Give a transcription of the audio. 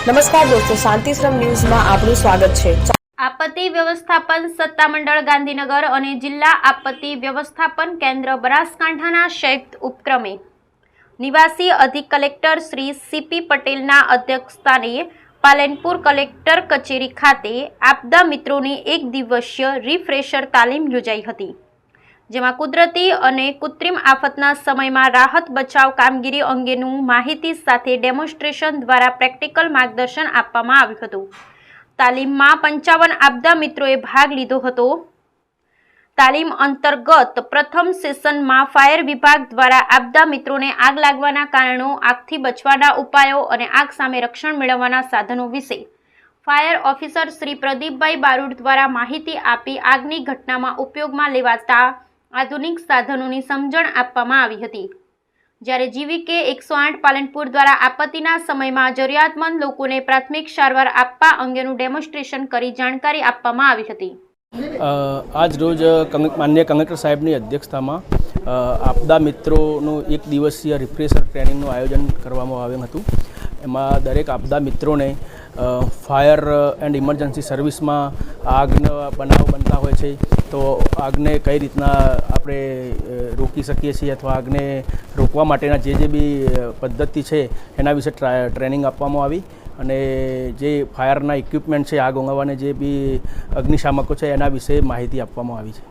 નમસ્કાર દોસ્તો, શાંતિશ્રમ ન્યૂઝમાં આપનું સ્વાગત છે. આપત્તિ વ્યવસ્થાપન સત્તામંડળ ગાંધીનગર અને જિલ્લા આપત્તિ વ્યવસ્થાપન કેન્દ્ર બનાસકાંઠાના સંયુક્ત ઉપક્રમે નિવાસી અધિક કલેક્ટર શ્રી સીપી પટેલના અધ્યક્ષસ્થાને પાલનપુર કલેક્ટર કચેરી ખાતે આપદા મિત્રોની એક દિવસીય રિફ્રેશર તાલીમ યોજાઈ હતી. જેમાં કુદરતી અને કૃત્રિમ આફતના સમયમાં રાહત બચાવ કામગીરી અંગેનું માહિતી સાથે ડેમોન્સ્ટ્રેશન દ્વારા પ્રેક્ટિકલ માર્ગદર્શન આપવામાં આવ્યું હતું. તાલીમમાં પંચાવન આપદા મિત્રોએ ભાગ લીધો હતો. તાલીમ અંતર્ગત પ્રથમ સેશનમાં ફાયર વિભાગ દ્વારા આપદા મિત્રોને આગ લાગવાના કારણો, આગથી બચવાના ઉપાયો અને આગ સામે રક્ષણ મેળવવાના સાધનો વિશે ફાયર ઓફિસર શ્રી પ્રદીપભાઈ બારૂડ દ્વારા માહિતી આપી આગની ઘટનામાં ઉપયોગમાં લેવાતા આધુનિક સાધનોની સમજણ આપવામાં આવી હતી. જ્યારે જીવીકે એકસો આઠ પાલનપુર દ્વારા આપત્તિના સમયમાં જરૂરિયાતમંદ લોકોને પ્રાથમિક સારવાર આપવા અંગેનું ડેમોન્સ્ટ્રેશન કરી જાણકારી આપવામાં આવી હતી. આજરોજ આજ રોજ કલેક- કલેક્ટર સાહેબની અધ્યક્ષતામાં આપદા મિત્રોનું એક દિવસીય રિફ્રેશર ટ્રેનિંગનું આયોજન કરવામાં આવ્યું હતું. એમાં દરેક આપદા મિત્રોને ફાયર એન્ડ ઇમરજન્સી સર્વિસમાં આગનો બનાવ બનતા હોય છે. તો આગને કઈ રીતના આપણે રોકી શકીએ છીએ અથવા આગને રોકવા માટેના જે જે બી પદ્ધતિ છે એના વિશે ટ્રેનિંગ આપવામાં આવી અને જે ફાયરના ઇક્વિપમેન્ટ છે, આગ ઓગાળવાને જે બી અગ્નિશામકો છે એના વિશે માહિતી આપવામાં આવી છે.